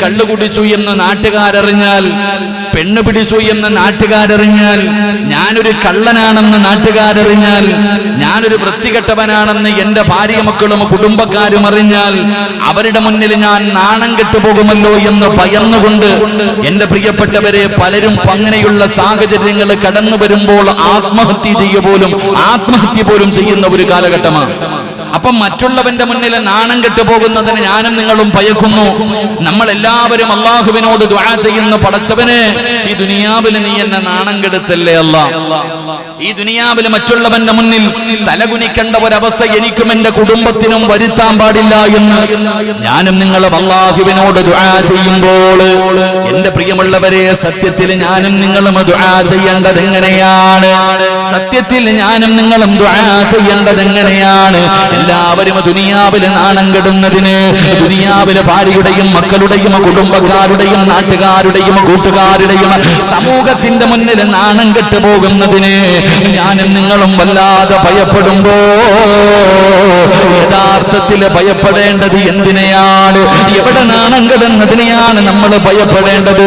കള്ളു കുടിച്ചു എന്ന് നാട്ടുകാരറിഞ്ഞാൽ പെണ്ണ് പിടിച്ചു എന്ന് നാട്ടുകാരറിഞ്ഞാൽ ഞാനൊരു കള്ളനാണെന്ന് നാട്ടുകാരറിഞ്ഞാൽ ഞാനൊരു വൃത്തികെട്ടവനാണെന്ന് എന്റെ ഭാര്യ മക്കളും കുടുംബക്കാരും അറിഞ്ഞാൽ അവരുടെ മുന്നിൽ ഞാൻ നാണം കെട്ടുപോകുമല്ലോ എന്ന് ഭയന്നുകൊണ്ട് എന്റെ പ്രിയപ്പെട്ടവരെ പലരും അങ്ങനെയുള്ള സാഹചര്യങ്ങൾ കടന്നു വരുമ്പോൾ ആത്മഹത്യ ചെയ്യ പോലും ആത്മഹത്യ പോലും ചെയ്യുന്ന ഒരു കാലഘട്ടമാണ്. അപ്പം മറ്റുള്ളവന്റെ മുന്നിൽ നാണം കെട്ടുപോകുന്നതിന് ഞാനും നിങ്ങളും ഭയക്കുന്നു. നമ്മൾ എല്ലാവരും അള്ളാഹുവിനോട് ദ്വാ ചെയ്യുന്ന പടച്ചവനെ ഈ ദുനിയാവിൽ നീ എന്നെ നാണം കെടുത്തല്ലേ അല്ല ഈ ദുനിയാവിൽ മറ്റുള്ളവന്റെ മുന്നിൽ തലകുനിക്കേണ്ട ഒരവസ്ഥ എനിക്കും എന്റെ കുടുംബത്തിനും വരുത്താൻ പാടില്ല എന്ന് ഞാനും നിങ്ങളും അള്ളാഹുവിനോട് ദ്വാ ചെയ്യുമ്പോൾ എന്റെ പ്രിയമുള്ളവരെ സത്യത്തിൽ ഞാനും നിങ്ങളും ദ്വാ ചെയ്യേണ്ടത് എങ്ങനെയാണ്? സത്യത്തിൽ ഞാനും നിങ്ങളും ദ്വാ ചെയ്യേണ്ടത് എങ്ങനെയാണ്? എല്ലാവരും ദുനിയാവിൽ നാണം കെടുന്നതിന് ദുനിയാവിലെ ഭാര്യയുടെയും മക്കളുടെയും കുടുംബക്കാരുടെയും നാട്ടുകാരുടെയും കൂട്ടുകാരുടെയും സമൂഹത്തിന്റെ മുന്നിൽ നാണം കെട്ടു പോകുന്നതിന് ഞാനും നിങ്ങളും വല്ലാതെ ഭയപ്പെടുമ്പോ യഥാർത്ഥത്തിൽ ഭയപ്പെടേണ്ടത് എന്തിനെയാണ്? എവിടെ നാണം കെടുന്നതിനെയാണ് നമ്മൾ ഭയപ്പെടേണ്ടത്?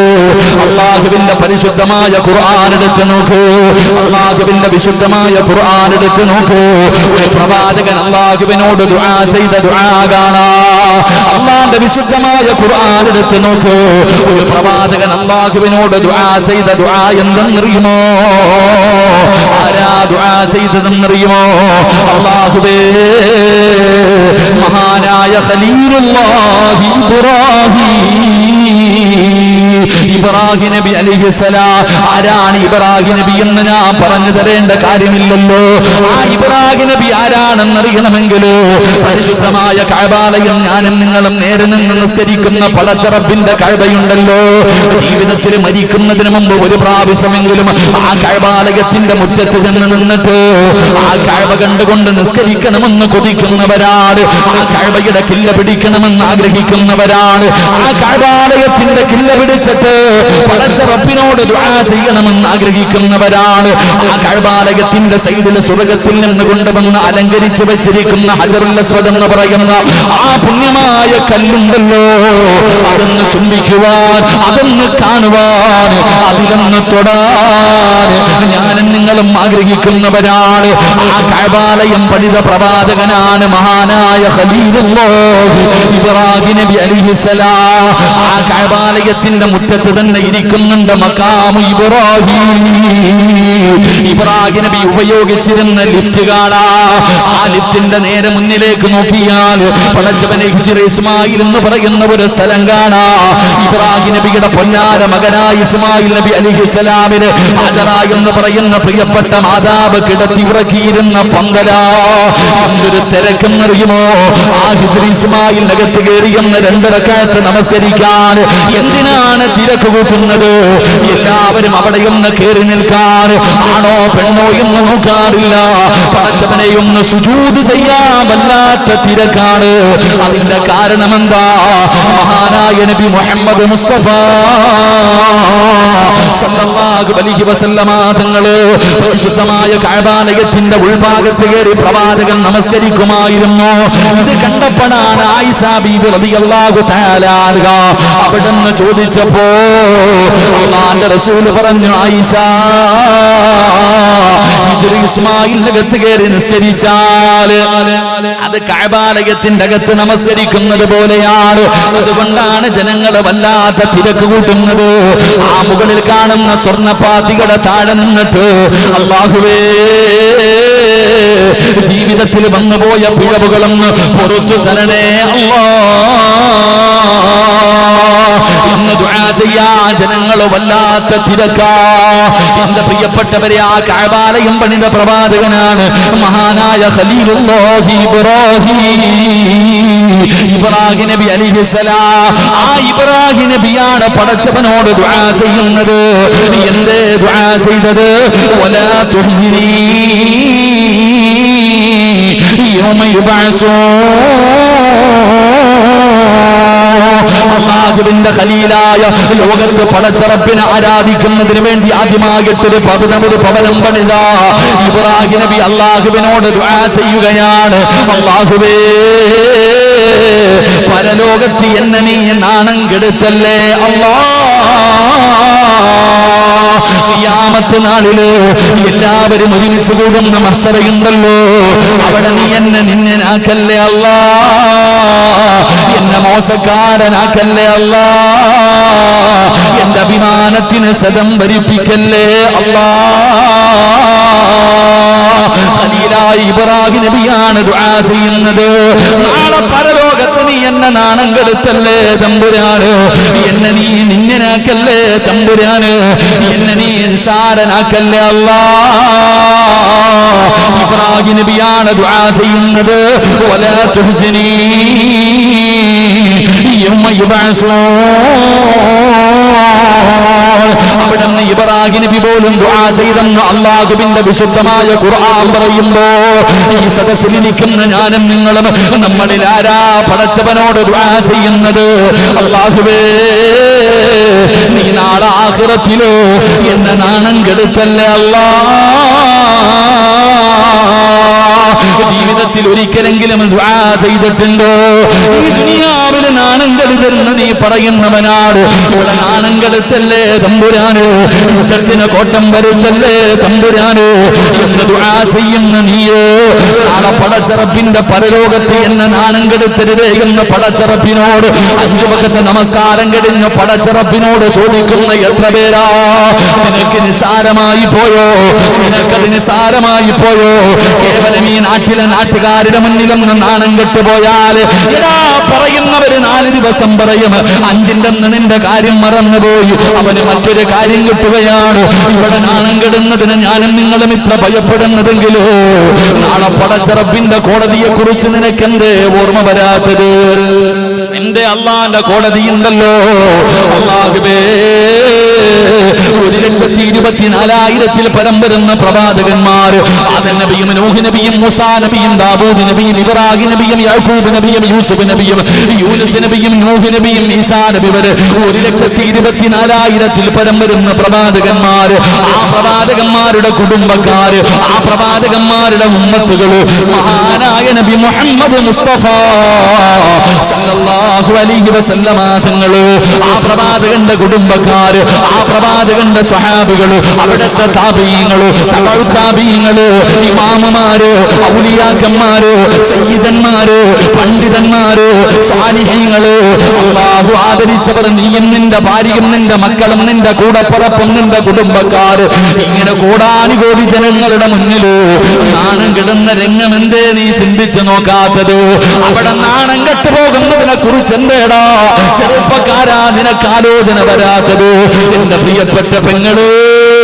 അള്ളാഹുവിന്റെ പരിശുദ്ധമായ എടുത്ത് നോക്കൂ. അള്ളാഹുവിന്റെ വിശുദ്ധമായ എടുത്ത് നോക്കൂ. ഒരു പ്രവാചകൻ അള്ളാഹുവിനോട് ദുആ ചെയ്ത ദുആ കാണാ. അള്ളാന്റെ വിശുദ്ധമായ ഖുർആൻ എടുത്ത് നോക്കൂ. ഒരു പ്രവാചകൻ അള്ളാഹുവിനോട് ദുആ ചെയ്ത ദുആ എന്തെന്നറിയുമോ? ആരാ ദുആ ചെയ്തതെന്നറിയുമോ? അള്ളാഹുവേ മഹാനായ ഖലീലുല്ലാഹി ഇബ്രാഹിം. ഇബ്രാഹിം നബി അലിഹിസലാം ആരാണ് ഇബ്രാഹിം നബി എന്ന് ഞാൻ പറഞ്ഞു തരേണ്ട കാര്യമില്ലല്ലോ. ആ ഇബ്രാഹിം നബി ആരാണെന്നറിയണമെങ്കിലോ? പരിശുദ്ധമായ കഴബാലയം ഞാനും നിങ്ങളും നേരെ നിന്ന് നിസ്കരിക്കുന്ന പടച്ചറപ്പിന്റെ കഴബയുണ്ടല്ലോ ജീവിതത്തിൽ മരിക്കുന്നതിന് മുമ്പ് ഒരു പ്രാവശ്യമെങ്കിലും ആ കഴബാലയത്തിന്റെ മുറ്റത്ത് നിന്ന് നിന്നിട്ട് ആ കഴബ കണ്ടുകൊണ്ട് നിസ്കരിക്കണമെന്ന് കൊതിക്കുന്നവരാണ്. ആ കഴബയുടെ കില്ല പിടിക്കണമെന്ന് ആഗ്രഹിക്കുന്നവരാണ്. ആ കഴബാലയത്തിന്റെ കില്ല പിടിച്ചിട്ട് പടച്ച റബ്ബിനോട് ദുആ ചെയ്യണമെന്ന് ആഗ്രഹിക്കുന്നവരാണ്. ആ കഴബാലയത്തിന്റെ സൈഡിൽ സ്വർഗത്തിൽ നിന്ന് കൊണ്ടുവന്ന് അലങ്കരിച്ചു വെച്ചിരിക്കുന്ന ഹജറുൽ അസ്വദ് എന്ന് പറയുന്ന ആ പുണ്യമായ കല്ലുണ്ടല്ലോ. അതൊന്ന് ചുംബിക്കുവാൻ അതൊന്ന് കാണുവാൻ അതിലൊന്ന് തൊടാൻ. ഞാനും നിങ്ങളും ആഗ്രഹിക്കുന്നവരാണ്. ആ കഴബാലയം പഠിത പ്രവാചകനാണ് മഹാനായ ഖലീലുല്ലാഹ് ഇബ്രാഹിം നബി അലിഹിസലാ ആ കഴബാലയത്തിന്റെ മുറ്റത്ത് തന്നെ ഇരിക്കുന്നുണ്ട് മക്കാമു ഇബ്രാഹിം. ഇബ്രാഹിം നബി ഉപയോഗിച്ചിരുന്ന ലിഫ്റ്റ് കാണാ ആ ലിഫ്റ്റിന്റെ നേരെ മുന്നിലേക്ക് നോക്കിയാൽ പടച്ചവനെ ഇസ്മായിൽ എന്ന് പറയുന്ന ഒരു സ്ഥലം കാണാ. ഇബ്രാഹിം നബിയുടെ പൊന്നാര മകനായ ഇസ്മായിൽ നബി അലിഹിസലാമിന് ഹജറ എന്ന് പറയുന്ന പ്രിയപ്പെട്ട മാതാവ് കിടത്തി ഉറക്കിയിരുന്ന പന്തല. എന്തൊരു തിരക്കെന്നറിയുമോ? ആ ഹിജ്റ ഇസ്മായിൽ നകത്ത് കയറിയെന്ന് രണ്ടരക്കാലത്ത് നമസ്കരിക്കാൻ എന്തിനാണ് തിരക്ക് കൂട്ടുന്നത്. എല്ലാവരും അവിടെയൊന്ന് കയറി നിൽക്കാൻ. ആണോ പെണ്ണോ എന്ന് നോക്കാറില്ല. പടച്ചവനെയൊന്ന് സുജൂത് ചെയ്യാൻ വല്ലാത്ത തിരക്കാണ്. അതിന്റെ കാരണം എന്താ മഹാനായ നബി മുഹമ്മദ് മുസ്തഫ തങ്ങൾ പരിശുദ്ധമായ കഅബാലയത്തിന്റെ ഉൾഭാഗത്ത് കയറി പ്രവാചകൻ നമസ്കരിക്കുമായിരുന്നു. ഇത് കണ്ടപ്പോഴാണ് ആയിഷ ബീബി റളിയല്ലാഹു തആല അവിടുന്ന് ചോദിച്ചപ്പോ അള്ളാന്റെ റസൂൽ പറഞ്ഞു ആയിഷ കയറി നിസ്കരിച്ചാൽ അത് കഅബാലയത്തിന്റെ അകത്ത് നമസ്കരിക്കുന്നത് പോലെയാണ്. അതുകൊണ്ടാണ് ജനങ്ങൾ വല്ലാത്ത തിരക്ക് കൂട്ടുന്നത്. ആ മുകളിൽ കാണുന്ന സ്വർണപാതികളെ താഴെ നിന്നിട്ട് അള്ളാഹുവേ ജീവിതത്തിൽ വന്നുപോയ പിഴവുകളൊന്ന് പുറത്തു തരണേ അല്ലാ ജനങ്ങൾ വല്ലാത്ത തിരക്കാ. എന്റെ പ്രിയപ്പെട്ടവരെ ആ കാബാലയം പണിത പ്രവാചകനാണ് മഹാനായ ഖലീലുല്ലാഹി ഇബ്രാഹിം. ഇബ്രാഹിം നബി അലിഹിസലാം ആ ഇബ്രാഹിം നബിയാണ് പടച്ചവനോട് ദുആ ചെയ്യുന്നത്. എന്തേ ദുആ ചെയ്തത്? വലാ തുഹ്സിനി. യൗമ യുബഅസൂൻ അള്ളാഹുവിന്റെ ഖലീലായ ലോകത്ത് പടച്ചറപ്പിനെ ആരാധിക്കുന്നതിന് വേണ്ടി ആദ്യമായിട്ടൊരു പതിനൊരു ഭവനം പണിത. ഇബ്രാഹിം നബി അള്ളാഹുവിനോട് ചെയ്യുകയാണ്. അള്ളാഹുവേ പരലോകത്ത് എന്നെ നീ നാണം കെടുത്തല്ലേ? അല്ലാ ിയാമത്ത് നാളിൽ എല്ലാവരും ഒരുമിച്ച് കൂടുന്ന മത്സരയുണ്ടല്ലോ. അവിടെ നീ എന്നെ നിന്നനാക്കല്ലേ അല്ല? എന്നെ മോശക്കാരനാക്കല്ലേ അല്ല? എന്റെ അഭിമാനത്തിന് സദം ഭരിപ്പിക്കല്ലേ അല്ലാ? ഇബ്രാഹിം നബിയാണ് ദുആ ചെയ്യുന്നത്. നാളെ പരലോകത്ത് നീ എന്നെ നാണം കെടുത്തല്ലേ തമ്പുരാന്? എന്നെ നീ നിങ്ങനാക്കല്ലേ തമ്പുരാന്? എന്നെ നീ സാരനാക്കല്ലേ അല്ലാ? നബിയാണ് ദുആ ചെയ്യുന്നത്. വലാ തുഹ്സിനി. യൗമ അവിടെ നിന്ന് ഇബ്രാഹിം നബി പോലും ദുആ ചെയ്തെന്ന് അള്ളാഹുവിന്റെ വിശുദ്ധമായ ഖുർആൻ പറയുമ്പോ ഈ സദസ്സിൽ നിൽക്കുന്ന ഞാനും നിങ്ങളും നമ്മളിൽ ആരാ പടച്ചവനോട് ദുആ ചെയ്യുന്നത്? അള്ളാഹുവേ നീ നാളെ ആഹ്റത്തിലോ എന്നെ നാണം കെടുത്തല്ലേ അല്ലാ? ജീവിതത്തിൽ ഒരിക്കലെങ്കിലും ചെയ്തിട്ടുണ്ടോ? ഈ ദുനിയാവിന് നാണം കരുതരുന്ന നീ പറയുന്നവനാട് ഇവിടെ നാണം കെടുത്തല്ലേ തമ്പുരാന്? ഇസ്സത്തിന് കോട്ടം വരുത്തല്ലേ തമ്പുരാന്? എന്ന് ദുആ ചെയ്യുന്ന നീയോ? നാളെ പടച്ചറപ്പിന്റെ പരലോകത്ത് എന്നെ നാണം കെടുത്തരുതേ എന്ന് പടച്ചറപ്പിനോട് അഞ്ചു വക്കത്തെ നമസ്കാരം കഴിഞ്ഞ് പടച്ചറപ്പിനോട് ചോദിക്കുന്ന എത്ര പേരാ? നിനക്ക് നിസാരമായി പോയോ? നിനക്കത് നിസാരമായി പോയോ? കേവലം ഈ നാട്ടിലെ നാട്ടുകാരുടെ മുന്നിലൊന്ന് നാണം കെട്ടുപോയാൽ എടാ പറയുന്നവര് നാല് ദിവസം പറയും അഞ്ചിന്റെ നിന്റെ കാര്യം മറന്നുപോയി. അവന് മറ്റൊരു കാര്യം കിട്ടുകയാണ്. ഇവിടെ നാണം കെടുന്നതിന് ഞാനും നിങ്ങളും ഇത്ര ഭയപ്പെടുന്നതെങ്കിലോ? നാളെ പടച്ചറപ്പിന്റെ കോടതിയെ കുറിച്ച് നിനക്കെന്തേ ഓർമ്മ വരാത്തത്? എന്റെ അള്ളാന്റെ കോടതി ഉണ്ടല്ലോ. അള്ളാഹുബേ ഇരുപത്തിനാലായിരത്തിൽ പരം വരുന്ന പ്രവാചകന്മാർ ആദൻ നബിയും നൂഹ് നബിയും മുസാ നബിയും ദാവൂദ് നബിയും ഇബ്രാഹിം നബിയും യാക്കൂബ് നബിയും യൂസുഫ് നബിയും യൂനുസ് നബിയും നൂഹ് നബിയും ഈസാ നബി വരെ ഒരു ലക്ഷത്തി ഇരുപത്തിനാലായിരത്തിൽ പരം വരുന്ന പ്രവാചകന്മാർ ആ പ്രവാചകന്മാരുടെ കുടുംബക്കാര് ആ പ്രവാചകന്മാരുടെ ഉമ്മത്തുകൾ മഹാനായ നബി മുഹമ്മദ് മുസ്തഫ സല്ലല്ലാഹു അലൈഹി വസല്ലമ തങ്ങൾ ആ പ്രവാചകന്റെ കുടുംബക്കാര് ആ പ്രവാചകന്റെ സ്വഹാബികൾ അവിടുത്തെ താപീയങ്ങൾ താപീയങ്ങൾ ഇമാമമാരോ ഔലിയാക്കന്മാരോ സയ്യിദന്മാര് പണ്ഡിതന്മാരോ സ്വാലിഹ്യങ്ങൾ അള്ളാഹു ആദരിച്ചവർ നീയും നിന്റെ ഭാര്യയും നിന്റെ മക്കളും നിന്റെ കൂടപ്പുറപ്പും നിന്റെ കുടുംബക്കാര് ഇങ്ങനെ കോടാനുകോടി ജനങ്ങളുടെ മുന്നിലോ നാണം കിടന്ന രംഗം എന്തേ നീ ചിന്തിച്ചു നോക്കാത്തത്? അവിടെ നാണം കെട്ടുപോകുന്നതിനെ കുറിച്ച് എന്തേടാ? ചെറുപ്പക്കാരാ നിനക്ക് ആലോചന വരാത്തത്. എന്റെ പ്രിയപ്പെട്ട പെങ്ങൾ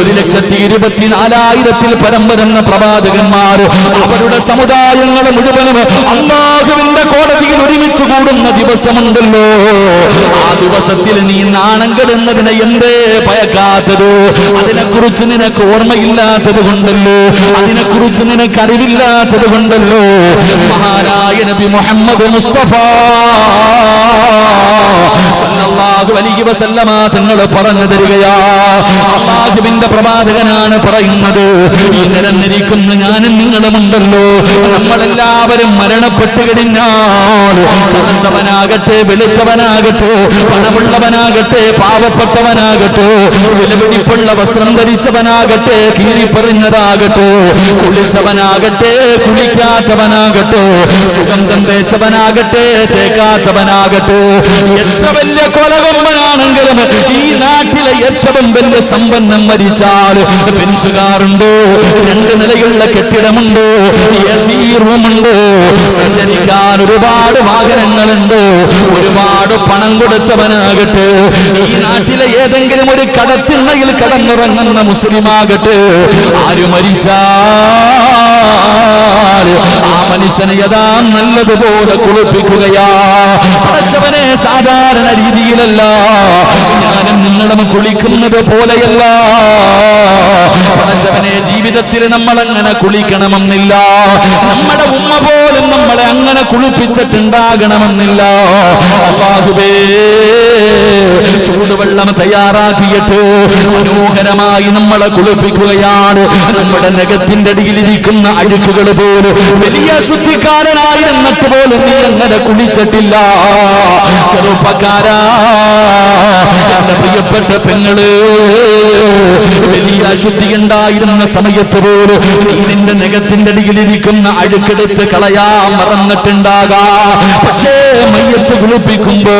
ഒരു ലക്ഷത്തി ഇരുപത്തിനാലായിരത്തിൽ പരം വരുന്ന പ്രവാചകന്മാർ അവരുടെ സമുദായങ്ങൾ മുഴുവനും അള്ളാഹുവിന്റെ കോടതിയിൽ ഒരുമിച്ച് കൂടുന്ന ദിവസമുണ്ടല്ലോ. ആ ദിവസത്തിൽ നീ നാണം കെടുന്നതിനെ എന്തേ ഭയക്കാത്തത്? അതിനെക്കുറിച്ച് നിനക്ക് ഓർമ്മയില്ലാത്തത് കൊണ്ടല്ലോ. അതിനെക്കുറിച്ച് നിനക്ക് അറിവില്ലാത്തത് കൊണ്ടല്ലോ. മഹാനായ നബി മുഹമ്മദ് മുസ്തഫ സല്ലല്ലാഹു അലൈഹി വസല്ലമ തങ്ങൾ പറഞ്ഞു തരികയാ അള്ളാഹുവിന്റെ പ്രവാചകനാണ് പറയുന്നത്. നിരന്നിരിക്കുന്ന ഞാനും നിങ്ങളുമുണ്ടല്ലോ നമ്മളെല്ലാവരും മരണപ്പെട്ടു കഴിഞ്ഞാൽ വെളുത്തവനാകട്ടെ പണമുള്ളവനാകട്ടെ പാവപ്പെട്ടവനാകട്ടെ വിലപിടിപ്പുള്ള വസ്ത്രം ധരിച്ചവനാകട്ടെ കീറിപ്പറിഞ്ഞതാകട്ടെ കുളിച്ചവനാകട്ടെ കുളിക്കാത്തവനാകട്ടെ സുഗന്ധം തേച്ചവനാകട്ടെ തേക്കാത്തവനാകട്ടെ. എത്ര വലിയ കൊലകൊമ്പനാണെങ്കിലും ഈ നാട്ടിലെ ഏറ്റവും വലിയ സമ്പന്നം മരിച്ചാൽ പെൻസുകാറുണ്ട് രണ്ട് നിലയുള്ള കെട്ടിടമുണ്ടോ? എ സി റൂമുണ്ട്? സഞ്ചരിക്കാൻ ഒരുപാട് വാഹനങ്ങളുണ്ട്? ഒരുപാട് പണം കൊടുത്തവനാകട്ടെ. ഈ നാട്ടിലെ ഏതെങ്കിലും ഒരു കടത്തിണ്ണയിൽ കടന്നിറങ്ങുന്ന മുസ്ലിമാകട്ടെ. ആര് മരിച്ചാൽ ആ മനുഷ്യനെ യഥാ നല്ലതുപോലെ കുളിപ്പിക്കുകയാ. പഠിച്ചവനെ സാധാരണ രീതിയിലല്ല. ഞാനും നിങ്ങളും കുളിക്കുന്നത് പോലെയല്ല. പടച്ചവനെ ജീവിതത്തിൽ നമ്മൾ അങ്ങനെ കുളിക്കണമെന്നില്ല. നമ്മുടെ ഉമ്മ പോലും നമ്മളെ അങ്ങനെ കുളിപ്പിച്ചിട്ടുണ്ടാകണമെന്നില്ല. ചൂടുവെള്ളം തയ്യാറാക്കിയിട്ട് മനോഹരമായി നമ്മളെ കുളിപ്പിക്കുകയാണ്. നമ്മുടെ നഖത്തിന്റെ അടിയിലിരിക്കുന്ന അഴുക്കുകൾ പോലും വലിയ ശുദ്ധിക്കാരനായിരുന്നിട്ട് പോലും നീ അങ്ങനെ കുളിച്ചിട്ടില്ല. ചെറുപ്പക്കാരാ എന്റെ പ്രിയപ്പെട്ട പെങ്ങൾ വലിയ അശുദ്ധി ഉണ്ടായിരുന്ന സമയത്ത് പോലും ഇതിന്റെ നഖത്തിന്റെ അടിയിലിരിക്കുന്ന അഴുക്കെടുത്ത് കളയാ മറന്നിട്ടുണ്ടാകാ. പക്ഷേ മയ്യത്ത് കുളിപ്പിക്കുമ്പോ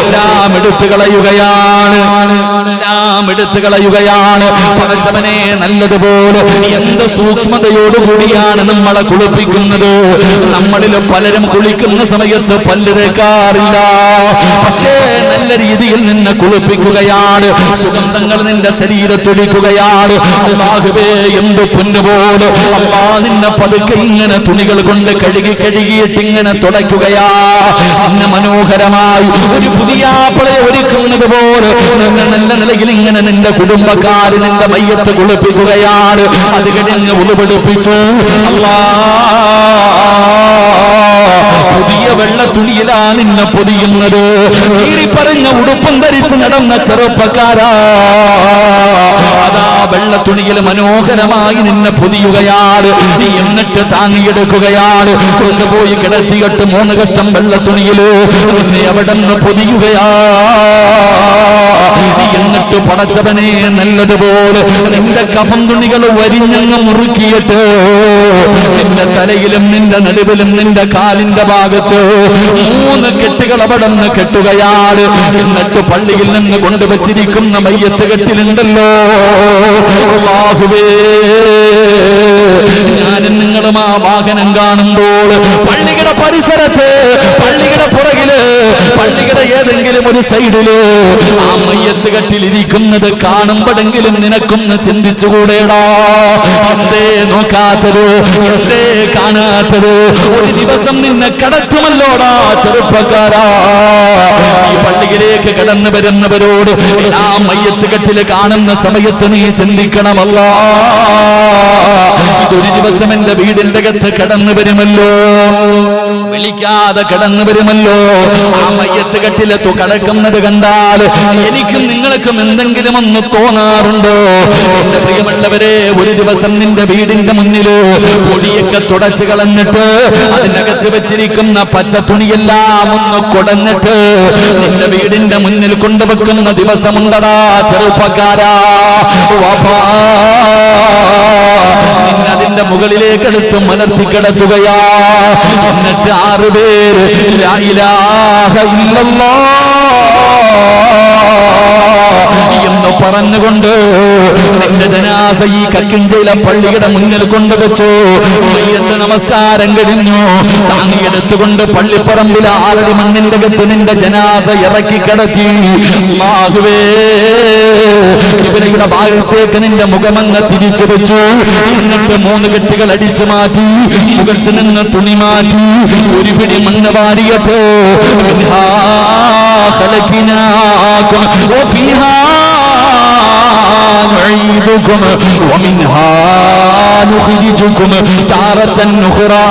എല്ലാം എടുത്തു കളയുകയാണ്. എല്ലാം എടുത്തു കളയുകയാണ്. പടച്ചവനെ നല്ലതുപോലെ എന്ത് സൂക്ഷ്മതയോടുകൂടിയാണ് നമ്മളെ കുളിപ്പിക്കുന്നത്? നമ്മളിൽ പലരും കുളിക്കുന്ന സമയത്ത് പല്ല് തേക്കാറില്ല. പക്ഷേ രീതിയിൽ നിന്നെ കുളിപ്പിക്കുകയാണ്. സുഗന്ധങ്ങൾ നിന്റെ ശരീരത്തൊഴിക്കുകയാണ് എന്ത് പൊന്നുപോലെ. അള്ളാ നിന്നെ പതുക്കെ ഇങ്ങനെ തുണികൾ കൊണ്ട് കഴുകി കഴുകിയിട്ട് ഇങ്ങനെ തുടയ്ക്കുകയാ. നിന്നെ മനോഹരമായി ഒരു പുതിയ ആപ്പിളെ ഒരുക്കുന്നത് പോലെ. നിന്നെ നല്ല നിലയിൽ ഇങ്ങനെ നിന്റെ കുടുംബക്കാർ നിന്റെ മയ്യത്ത് കുളിപ്പിക്കുകയാണ്. അത് കഴിഞ്ഞ് ഉളുപെടുപ്പിച്ചു പുതിയ വെള്ള തുണിയിലാ നിന്നെ പൊതിയുന്നത്. കീറി പറഞ്ഞ ഉടുപ്പും ധരിച്ച് നടന്ന ചെറുപ്പക്കാരാ. അതാ വെള്ള തുണിയിൽ മനോഹരമായി നിന്നെ പൊതിയുകയാണ്. നീ എന്നിട്ട് താങ്ങിയെടുക്കുകയാണ്. കൊണ്ടുപോയി കിടത്തിയിട്ട് മൂന്ന് കഷ്ടം വെള്ള തുണിയിൽ നിന്നെ അവിടെ നിന്ന് പൊതിയുകയാ എന്നിട്ട് പടച്ചവനെ നല്ലതുപോലെ നിന്റെ കഫം തുണികൾ വരിഞ്ഞങ്ങ് മുറുക്കിയിട്ട് നിന്റെ തലയിലും നിന്റെ നടുവിലും നിന്റെ കാലിന്റെ ഭാഗത്ത് മൂന്ന് കെട്ടുകൾ അവിടെ നിന്ന് കെട്ടുകയാണ്. എന്നിട്ട് പള്ളിയിൽ നിന്ന് കൊണ്ടുവച്ചിരിക്കുന്ന മയ്യത്ത് കെട്ടിലുണ്ടല്ലോ. ഞാനും നിങ്ങളും ആ വാഹനം കാണുമ്പോൾ പള്ളിയുടെ പരിസരത്ത് പള്ളിയുടെ പുറകിൽ പള്ളിയുടെ ഏതെങ്കിലും ഒരു സൈഡിൽ ആ മയ്യത്ത് കെട്ടിലിരിക്കുന്നത് കാണുമ്പോഴെങ്കിലും നിനക്കൊന്ന് ചിന്തിച്ചുകൂടെടാ. എന്തേ നോക്കാത്തത്? എന്തേ കാണാത്തത്? ഒരു ദിവസം നിന്നെ കടത്തുമല്ലോടാ ചെറുപ്പക്കാരാ. ഈ പള്ളിയിലേക്ക് കടന്നു വരുന്നവരോട് ആ മയ്യത്ത് കെട്ടിൽ കാണുന്ന സമയത്ത് നീ ചിന്തിക്കണമല്ല. ഇതൊരു ദിവസം എന്റെ വീടിന്റെ അകത്ത് കടന്നു വരുമല്ലോ. വിളിക്കാതെ കിടന്നു വരുമല്ലോ. ആ മയ്യത്ത് കെട്ടിലെത്തു കടക്കുന്നത് കണ്ടാൽ എനിക്കും നിങ്ങൾക്കും എന്തെങ്കിലും ഒന്ന് തോന്നാറുണ്ടോ? എന്റെ പ്രിയമുള്ളവരെ ഒരു ദിവസം നിന്റെ വീടിന്റെ മുന്നിൽ പൊടിയൊക്കെ തുടച്ചു കളഞ്ഞിട്ട് അതിനകത്ത് വെച്ചിരിക്കുന്ന പച്ച തുണിയെല്ലാം ഒന്ന് കുടഞ്ഞിട്ട് നിന്റെ വീടിന്റെ മുന്നിൽ കൊണ്ടുവെക്കുന്ന ദിവസമുണ്ടടാ ചെറുപ്പക്കാരാ. വാപ്പാ മുകളിലേക്ക് എടുത്ത് മലർത്തി കിടത്തുകയാ. എന്നിട്ട് ആറ് പേര് പറഞ്ഞുകൊണ്ട് നിന്റെ ജനാസ ഈ കക്കിഞ്ചയിലെ പള്ളിയുടെ മുന്നിൽ കൊണ്ടുവച്ചു. നമസ്കാരം കഴിഞ്ഞു. താങ്ങിയെടുത്തുകൊണ്ട് പള്ളിപ്പറമ്പിൽ ആറടി മണ്ണിന്റെ അകത്ത് നിന്റെ ജനാസ ഇറക്കി കിടത്തി. ഇവരുടെ ഭാഗത്തേക്ക് നിന്റെ മുഖമെന്ന് തിരിച്ചു വെച്ചു. എന്നിട്ട് മൂന്ന് കെട്ടുകൾ അടിച്ചു മാറ്റി മുഖത്ത് നിന്ന് തുണി മാറ്റി ഒരു പിടി മണ്ണ് വാരിയപ്പോ വഫീഹാ نعيدكم ومنها نخرجكم تارة أخرى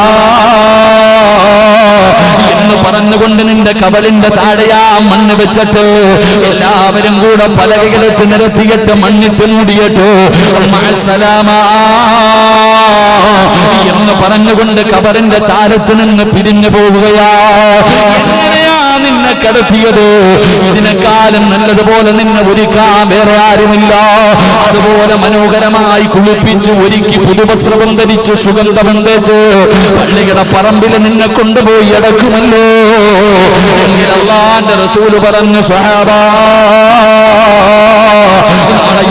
എന്ന് പറഞ്ഞുകൊണ്ട് നിന്റെ കവലിന്റെ താഴെയാ മണ്ണ് വെച്ചിട്ട് എല്ലാവരും കൂടെ പലകകളെത്ത് നിരത്തിയിട്ട് മണ്ണിട്ട് മൂടിയിട്ട് മഅസ്സലാമാ എന്ന് പറഞ്ഞുകൊണ്ട് കബറിന്റെ ചാരത്ത് നിന്ന് പിരിഞ്ഞു പോവുകയാ എങ്ങനെയാ നിന്നെ കടത്തിയത്. ഇതിനെക്കാലം നല്ലതുപോലെ നിന്നെ ഒരുക്കാൻ വേറെ ആരുമില്ല. അതുപോലെ മനോഹരമായി കുളിപ്പിച്ച് ഒരുക്കി പുതുവസ്ത്രവും ധരിച്ചു സുഗന്ധവും തേച്ച് പള്ളിയുടെ പറമ്പിൽ നിന്നെ കൊണ്ടുപോയി അടക്കുമല്ലോ. എങ്കിൽ റസൂൽ പറഞ്ഞു സഹാബാ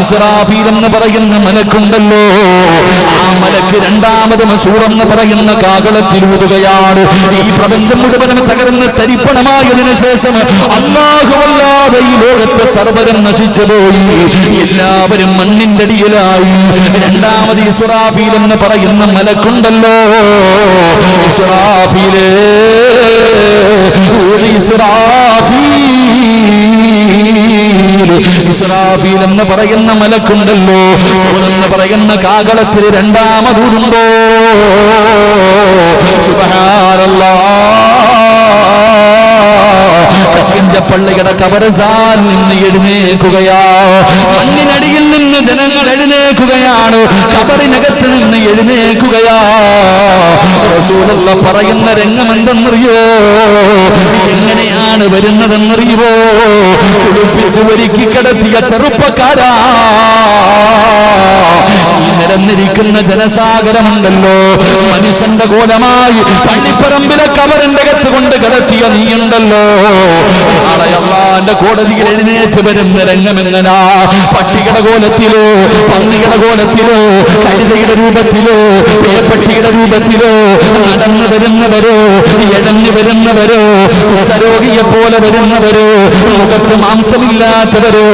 ഇസ്രാഫീൽ എന്ന് പറയുന്ന മലക്കുണ്ടല്ലോ. ആ മലക്ക് രണ്ടാമത് മസൂർ എന്ന് പറയുന്ന കാകളത്തിൽ ഊതുകയാണ്. ഈ പ്രപഞ്ചം മുഴുവനും തകർന്ന് തരിപ്പണമായതിനു ശേഷം അല്ലാഹുവല്ലാതെ ഈ ലോകത്തെ സർവരം നശിച്ചു പോയി. എല്ലാവരും മണ്ണിന്റെ അടിയിലായി. രണ്ടാമത് ഇസ്രാഫീൽ എന്ന് പറയുന്ന മലക്കുണ്ടല്ലോ. ഇസ്രാഫീലേ ഒരു ഇസ്രാഫീൽ ഇസ്രാഫീൽ എന്ന് പറയുന്ന മലക്കുണ്ടല്ലോ. എന്ന് പറയുന്ന കാകളത്തിൽ രണ്ടാമതുണ്ടോ? സുബ്ഹാനല്ലാഹ് പള്ളിയുടെ കബറസാൻ നിന്ന് എഴുന്നേൽക്കുകയാ. മണ്ണിനടിയിൽ നിന്ന് ജനങ്ങൾ എഴുന്നേക്കുകയാണ് കബറിനകത്ത് നിന്ന് എഴുന്നേക്കുകയാ റസൂലുള്ള പറയുന്ന രംഗം എന്തെന്നറിയോ എങ്ങനെയാണ് വരുന്നതെന്നറിയുമോ കുളിപ്പിച്ച് ഒരുക്കി കിടത്തിയ ചെറുപ്പക്കാരാ. നിരന്നിരിക്കുന്ന ജനസാഗരമുണ്ടല്ലോ. മനുഷ്യന്റെ കോലമായി പള്ളിപ്പറമ്പിലെ കവറിന്റെ അകത്ത് കൊണ്ട് കിടത്തിയ നീയുണ്ടല്ലോ. നാളെ അള്ളാന്റെ കോടതിയിൽ എഴുന്നേറ്റ് വരുന്ന രംഗമെങ്ങനാ പട്ടികട കോലത്തിലോ പന്നികട കോലത്തിലോ കഴുതയുടെ രൂപത്തിലോ പേപ്പട്ടിയുടെ രൂപത്തിലോ നടന്നു വരുന്നവരോ ഇഴഞ്ഞു വരുന്നവരോ കുഷ്ഠരോഗിയെ പോലെ വരുന്നവരോ? മുഖത്ത് മാംസമില്ലാത്തവരോ?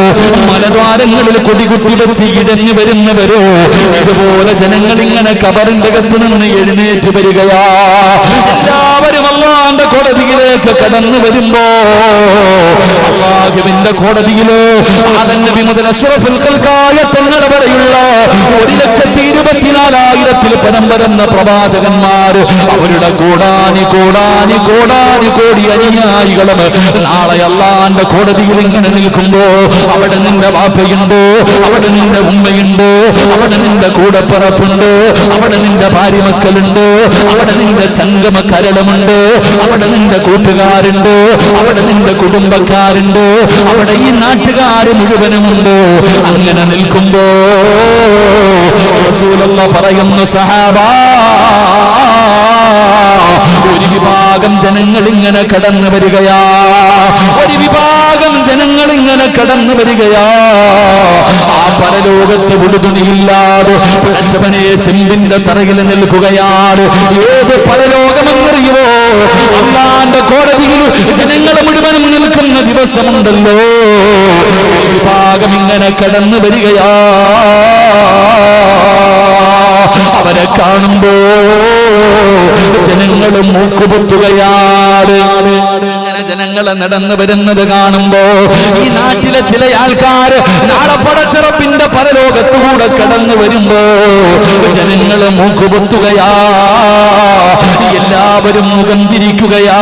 മലദ്വാരങ്ങളിൽ കൊടികുത്തി വെച്ച് ഇഴഞ്ഞു വരുന്നവരോ? ഇതുപോലെ ജനങ്ങൾ ഇങ്ങനെ കബറിന്റെ അകത്ത് നിന്ന് എഴുന്നേറ്റ് വരികയാ. എല്ലാവരും അള്ളാന്റെ കോടതിയിലേക്ക് കടന്നു വരുമ്പോ അള്ളാഹുവിന്റെ കോടതിയിൽ അതന്റെ വിമുദന അഷ്റഫുൽ തങ്ങൾ വരെയുള്ള ഒരു ലക്ഷത്തി ഇരുപത്തിനാലായിരത്തിൽ പരം വരുന്ന പ്രവാചകന്മാർ അവരുടെ കോടാനി കോടാനി കോടാനി കോടി നാളെ അള്ളാന്റെ കോടതിയിൽ ഇങ്ങനെ നിൽക്കുമ്പോ അവിടെ നിന്റെ വാപ്പയുണ്ടോ? അവിടെ നിന്റെ ഉമ്മയുണ്ടോ? അവിടെ നിന്റെ കൂടപ്പറപ്പുണ്ടോ? അവിടെ നിന്റെ ഭാര്യ മക്കളുണ്ട് അവിടെ നിന്റെ ചങ്കമ കരളമുണ്ടോ അവിടെ നിന്റെ കൂട്ടുകാരുണ്ടോ? അവിടെ നിന്റെ കുടുംബക്കാരുണ്ടോ? അവിടെ ഈ നാട്ടുകാർ മുഴുവനുമുണ്ടോ? അങ്ങനെ നിൽക്കുമ്പോ പറയുന്നു സഹാബാ ഒരു വിഭാഗം ജനങ്ങൾ ഇങ്ങനെ കടന്നു വരികയാ. ഒരു വിഭാഗം ജനങ്ങൾ ഇങ്ങനെ കടന്നു വരികയാ. ആ പരലോകത്ത് ഉടുതുണിയില്ലാതെ പിഴച്ചവനെ ചെമ്പിന്റെ തറയിൽ നിൽക്കുകയാണ്. ഏത് പരലോകമെന്നറിയുമോ അല്ലാണ്ട് കോടതിയിൽ ജനങ്ങൾ മുഴുവനും നിൽക്കുന്ന ദിവസമുണ്ടല്ലോ. വിഭാഗം ഇങ്ങനെ കടന്നു വരികയാ. അവരെ കാണുമ്പോ ജനങ്ങൾ മൂക്കുപൊത്തുകയാണ് ജനങ്ങളെ നടന്നു വരുന്നത് കാണുമ്പോ ഈ നാട്ടിലെ ചില ആൾക്കാർ നാളെ പടച്ചിറപ്പിന്റെ പരലോകത്തുകൂടെ കടന്നു വരുമ്പോ ജനങ്ങളെ മൂക്കുപൊത്തുകയാ എല്ലാവരും മുഖം തിരിക്കുകയാ.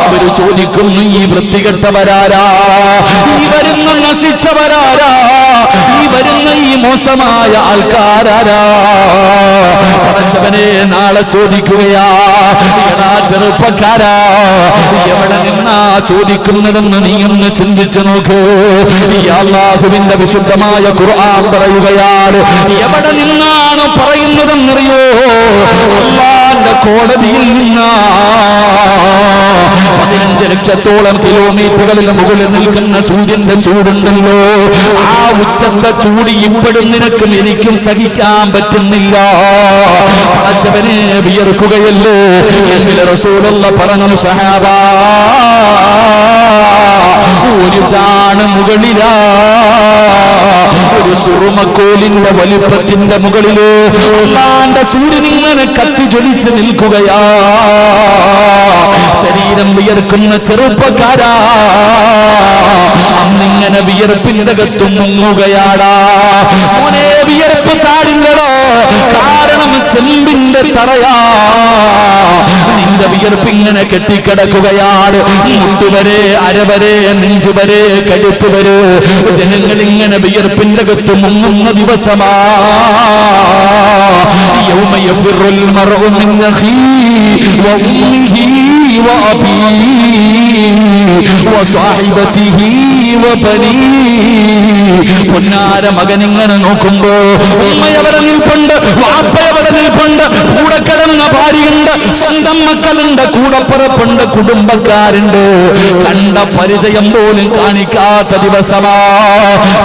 അവർ ചോദിക്കുന്നു ഈ വൃത്തികെട്ടവരാരാ? ഈ വരുന്ന നശിച്ചവരാരാ? ഈ വരുന്ന ഈ മോശമായ ആൾക്കാരാരാ? നാളെ ചോദിക്കുകയാ. ചെറുപ്പക്കാരാ എവിടെ നിന്നാ ചോദിക്കുന്നതെന്ന് നീ ഒന്ന് ചിന്തിച്ചു നോക്ക്. അള്ളാഹുവിന്റെ വിശുദ്ധമായ ഖുർആൻ പറയുകയാണ് എവിടെ നിന്നാണ് പറയുന്നതെന്നറിയോ? അള്ളാന്റെ കോടതിയിൽ നിന്നാ. പതിനഞ്ച് ലക്ഷത്തോളം കിലോമീറ്ററുകളിൽ മുകളിൽ നിൽക്കുന്ന സൂര്യന്റെ ചൂടുണ്ടല്ലോ. ആ ഉച്ചത്തെ ചൂടി ഇപ്പോഴും നിനക്കും എനിക്കും സഹിക്കാൻ പറ്റുന്നില്ല. പടച്ചവനെ വിയർക്കുകയല്ലേ? എന്നിലെ റസൂലുള്ള പറഞ്ഞു സഹാബാ ഒരു ചാണ് മുകളിലാ. ഒരു സുറുമക്കോലിന്റെ വലിപ്പത്തിന്റെ മുകളിൽ. ഒന്നാന്റെ സൂര്യൻ ഇങ്ങനെ കത്തി ജ്വലിച്ച് നിൽക്കുകയാ. ശരീരം വിയർക്കുന്ന ചെറുപ്പക്കാരാ. അന്നിങ്ങനെ വിയർപ്പിന്റെ അകത്തും മുങ്ങുകയാടാ. മോനെ വിയർപ്പ് താടില്ലടോ ചെമ്പിന്റെ തറയാ നിന്റെ വിയർപ്പിങ്ങനെ കെട്ടിക്കിടക്കുകയാണ് മുട്ടുവരെ അരവരെ നെഞ്ചുവരെ കഴുത്തുവരെ ജനങ്ങൾ ഇങ്ങനെ വിയർപ്പിന്റെ അകത്ത് മുങ്ങുന്ന ദിവസമാ يوم يفر المرء من أخيه وأمه وأبيه وصاحبته وبنيه പൊന്നാര മകൻ ഇങ്ങനെ നോക്കുമ്പോ ഉമ്മയവിടെ നിൽപ്പുണ്ട് വാപ്പയവിടെ നിൽപ്പുണ്ട് കൂടെ കിടന്ന ഭാര്യയുണ്ട് സ്വന്തം മക്കളുണ്ട് കൂടപ്പുറപ്പുണ്ട് കുടുംബക്കാരുണ്ട്. കണ്ട പരിചയം പോലും കാണിക്കാത്ത ദിവസമാ.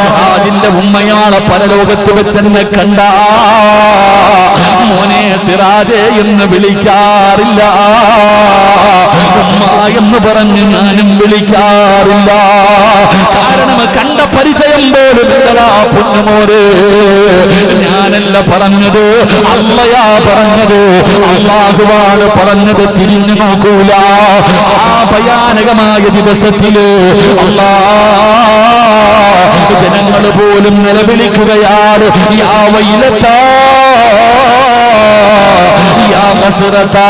സിറാജിന്റെ ഉമ്മയാളെ പരലോകത്ത് വെച്ചെന്നെ കണ്ട. മോനെ സിറാജെ എന്ന് വിളിക്കാറില്ല. ഉമ്മ എന്ന് പറഞ്ഞ് ഞാനും വിളിക്കാറില്ല. കാരണം കണ്ട പരിചയം പോലും പൊന്നുമോര് ഞാനല്ല പറഞ്ഞത് അല്ലയാ പറഞ്ഞത് അള്ളാഹുവാണ് പറഞ്ഞത് തിരിഞ്ഞു നോക്കൂല. ആ ഭയാനകമായ ദിവസത്തിൽ അല്ലാ ജനങ്ങൾ പോലും നിലവിളിക്കുകയാണ്. യാ ഹസ്രത്താ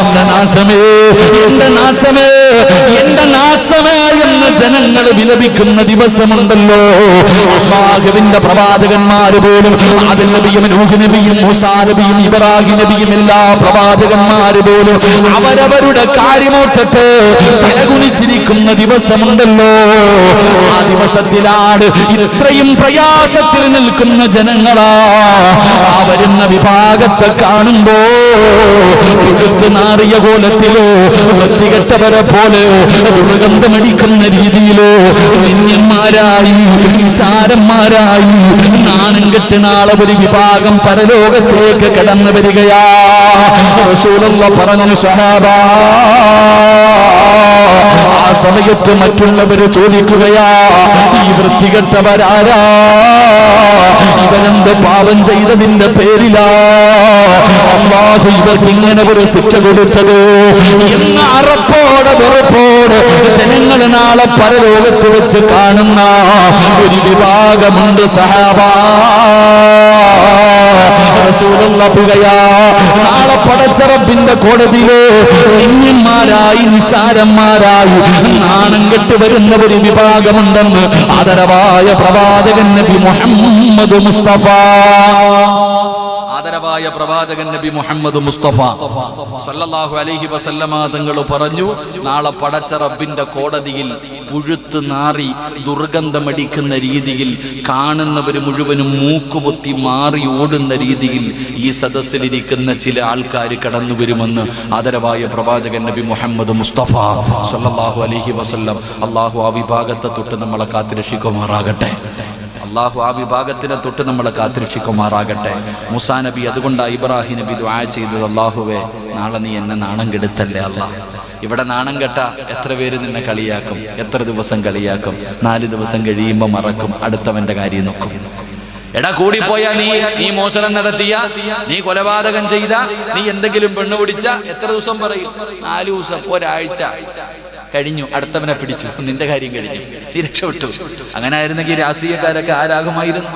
എന്ന നാശമേ എന്റെ നാശമേ. എന്റെ നാശമേ ജനങ്ങൾ വിലപിക്കുന്ന ദിവസമുണ്ടല്ലോ. അള്ളാഹുവിന്റെ പ്രവാചകന്മാര് പോലും അതിൽ നബിയും നൂഹ് നബിയും മൂസാ നബിയും ഇബ്രാഹിം നബിയും എല്ലാ പ്രവാചകന്മാര് പോലും അവരവരുടെ കാര്യമോർത്തിട്ട് തലകുനിച്ചിരിക്കുന്ന ദിവസമുണ്ടല്ലോ. ആ ദിവസത്തിലാണ് ഇത്രയും പ്രയാസത്തിൽ നിൽക്കുന്ന ജനങ്ങളാ ആ വരുന്ന വിഭാഗത്തെ കാണുമ്പോ നാറിയ കോലത്തിലോ വൃത്തികെട്ടവരെ പോലെ ദുർഗന്ധമടിക്കുന്ന രീതിയിലോ? നിന്യന്മാരായി നിസാരന്മാരായി നാണം കെട്ട് നാളെ ഒരു വിഭാഗം പരലോകത്തേക്ക് കടന്നു വരികയാ. റസൂലുള്ള പറഞ്ഞു സഹാബാ. സമയത്ത് മറ്റുള്ളവര് ചോദിക്കുകയാ ഈ വൃത്തികെട്ടവരാരാ? ഇവനെന്ത് പാപം ചെയ്തതിന്റെ പേരിലാ? അള്ളാഹു ഇവർക്ക് ഇങ്ങനെ ഒരു ശിക്ഷ കൊടുത്തത്. എന്ന അറപ്പോടെ വെറുപ്പോടെ ജനങ്ങൾ നാളെ പരലോകത്ത് വെച്ച് കാണുന്ന ഒരു വിഭാഗമുണ്ട് സഹാബാ. റസൂലുള്ള പുകയാ. നാളെ പടച്ചറപ്പിന്റെ കോടതിയിലോ നിന്യന്മാരായി നിസാരന്മാരായി നാണം കെട്ട് വരുന്ന വിഭാഗമുണ്ടെന്ന് ആദരവായ പ്രവാചകൻ നബി മുഹമ്മദ് മുസ്തഫ. ആദരവായ പ്രവാചകൻ നബി മുഹമ്മദ് മുസ്തഫ. സല്ലല്ലാഹു അലൈഹി വസല്ലമ തങ്ങൾ പറഞ്ഞു നാളെ പടച്ച റബ്ബിന്റെ കോടതിയിൽ പുഴുത്ത് നാറി ദുർഗന്ധമടിക്കുന്ന രീതിയിൽ കാണുന്നവർ മുഴുവനും മൂക്കുപൊത്തി മാറി ഓടുന്ന രീതിയിൽ ഈ സദസ്സിലിരിക്കുന്ന ചില ആൾക്കാർ കടന്നു വരുമെന്ന് ആദരവായ പ്രവാചകൻ നബി മുഹമ്മദ് മുസ്തഫ സല്ലല്ലാഹു അലൈഹി വസല്ലം. അള്ളാഹു ആ വിഭാഗത്തെ തൊട്ട് നമ്മളെ കാത്തുരക്ഷിക്കുമാറാകട്ടെ. അള്ളാഹു ആ വിഭാഗത്തിനെ തൊട്ട് നമ്മളെ കാത്തിരക്ഷിക്കുമാറാകട്ടെ. മുസാ നബി അതുകൊണ്ടാണ് ഇബ്രാഹിം നബി ദ്വാ ചെയ്തത്. അള്ളാഹുവെ നാളെ നീ എന്നെ നാണം കെടുത്തല്ലേ അള്ളാഹ് ഇവിടെ നാണം കെട്ട എത്ര പേര് നിന്നെ കളിയാക്കും? എത്ര ദിവസം കളിയാക്കും? നാല് ദിവസം കഴിയുമ്പോൾ മറക്കും. അടുത്തവന്റെ കാര്യം നോക്കും. എടാ കൂടിപ്പോയാ നീ നീ മോഷണം നടത്തിയ നീ കൊലപാതകം ചെയ്ത നീ എന്തെങ്കിലും പെണ്ണു പിടിച്ച എത്ര ദിവസം പറയും? നാല് ദിവസം ഒരാഴ്ച. കഴിഞ്ഞു. അടുത്തവനെ പിടിച്ചു. നിന്റെ കാര്യം കഴിഞ്ഞു. നീ രക്ഷപ്പെട്ടു. അങ്ങനെ ആയിരുന്നെങ്കിൽ രാഷ്ട്രീയക്കാരൊക്കെ ആരാകുമായിരുന്നു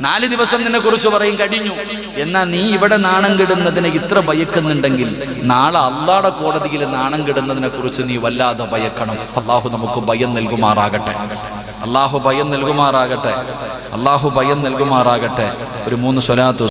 നാല് ദിവസം നിന്നെ കുറിച്ച് പറയും കഴിഞ്ഞു. എന്നാ നീ ഇവിടെ നാണം കെടുന്നതിനെ ഇത്ര ഭയക്കുന്നുണ്ടെങ്കിൽ നാളെ അള്ളാടെ കോടതിയിൽ നാണം കെടുന്നതിനെ കുറിച്ച് നീ വല്ലാതെ ഭയക്കണം. അള്ളാഹു നമുക്ക് ഭയം നൽകുമാറാകട്ടെ. അള്ളാഹു ഭയം നൽകുമാറാകട്ടെ. അള്ളാഹു ഭയം നൽകുമാറാകട്ടെ. ഒരു മൂന്ന് സ്വലാത്ത്